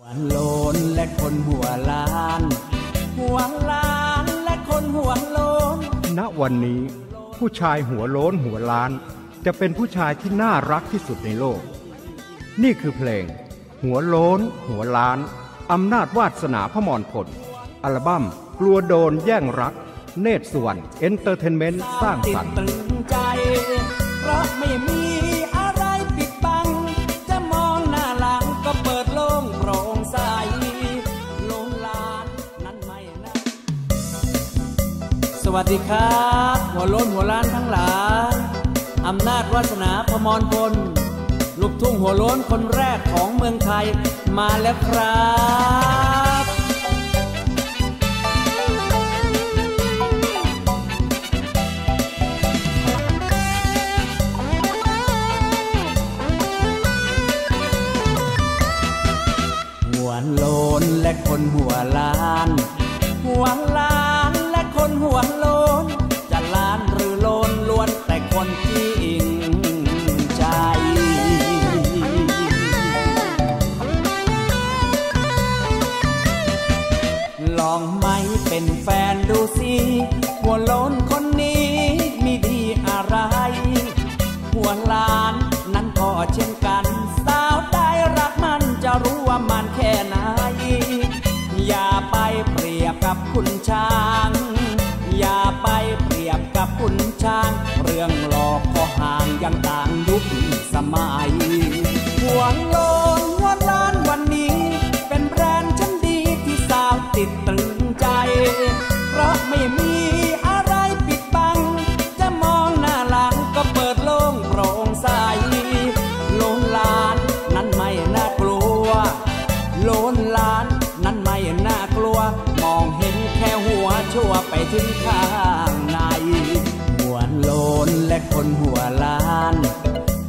หัวโลนและคนหัวล้าน หัวล้านและคนหัวโลน ณวันนี้ผู้ชายหัวโล้นหัวล้าน จะเป็นผู้ชายที่น่ารักที่สุดในโลก นี่คือเพลง หัวโล้น หัวล้าน อำนาจวาสนาพมรพลอัลบั้มกลัวโดนแย่งรัก เนตรสวรรณเอนเตอร์เทนเมนต์สร้างติสดรรค์ตรึงใจเพราะไม่มี วัสดีครับ หัวล้นหัวล้านทั้งหลายอำนาจวาสนาพมรพลลูกทุ่งหัวล้นคนแรกของเมืองไทยมาแล้วครับหัวโลนและคนหัวล้าน หัวล้านและคนหัวโลน นแฟนดูสิหัวโลนคนนี้มีดีอะไร หัวล้านนั้นก็เช่นกัน สาวได้รักมันจะรู้ว่ามันแค่ไหน อย่าไปเปรียบกับคุณช้าง อย่าไปเปรียบกับคุณช้าง เรื่องหลอกก็ห่างยังต่างยุคสมัยหัวโล โลนลาน นั้นไม่น่ากลัว มองเห็นแค่หัวชั่วไปถึงข้างในหัวโลนและคนหัวล้าน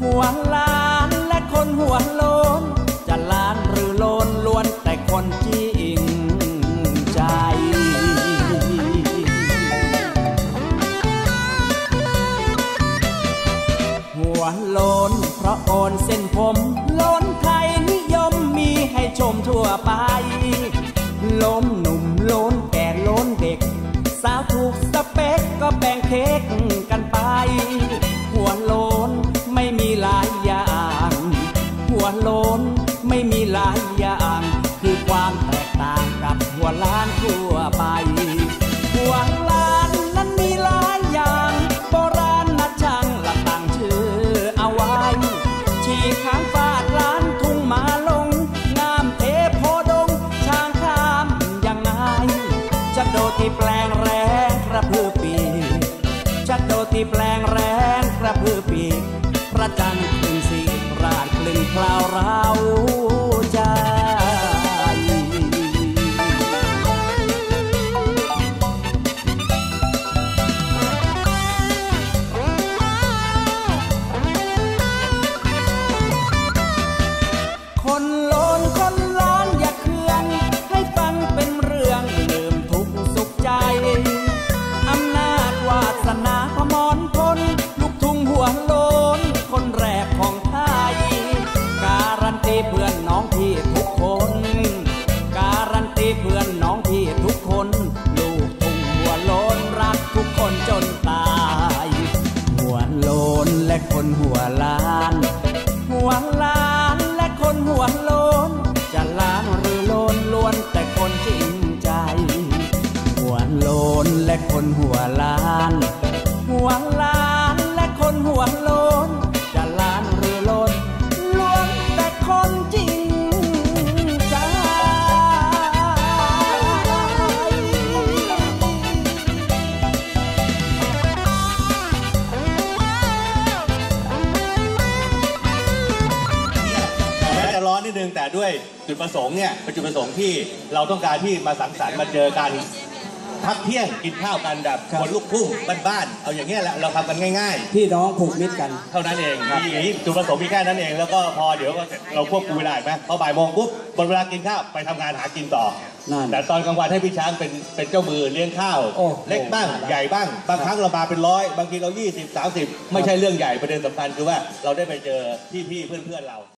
หัวล้านและคนหัวโลน จะล้านหรือโลนล้วนแต่คนจริงใจหัวโลนเพราะโอนเส้นผมโลนทยนิยมมีให้ ชมทั่วไป ล้นหนุ่มล้นแก่ล้นเด็ก สาวถูกสเปคก็แบ่งเค้ก ที่แปลงแรงกระพือปีชักโดดที่แปลงแรงกระพือปีพระจันทร์ขึ้นสีราดกลิ่นคลาวเรา วนแต่คนจริงใจ หัวโลนและคนหัวล้าน หัว ดนึงแต่ด้วยจุดประสงค์เนี่ยเป็นจุดประสงค์ที่เราต้องการที่มาสังสรรค์มาเจอกันพักเที่ยงกินข้าวกันแบบคนลูกทุ่งบ้านๆเอาอย่างเงี้ยแหละเราทำกันง่าย พี่น้องผูกมิตรกัน ๆ เท่านั้นเองมีอย่างนี้จุดประสงค์มีแค่นั้นเอง แล้วก็พอเดี๋ยวก็เราควบคุมเวลาเห็นไหมพอบ่ายโมงปุ๊บหมดเวลากินข้าวไปทำงานหากินต่อ นั่น แต่ตอนกลางวันให้พี่ช้างเป็นเป็นเจ้ามือเลี้ยงข้าว โอ้เล็กบ้างใหญ่บ้าง บางครั้งเรามาเป็นร้อยบางทีเรา 20 30 ไม่ใช่เรื่องใหญ่ประเด็นสำคัญคือว่าเราได้ไปเจอพี่ๆเพื่อนๆเรา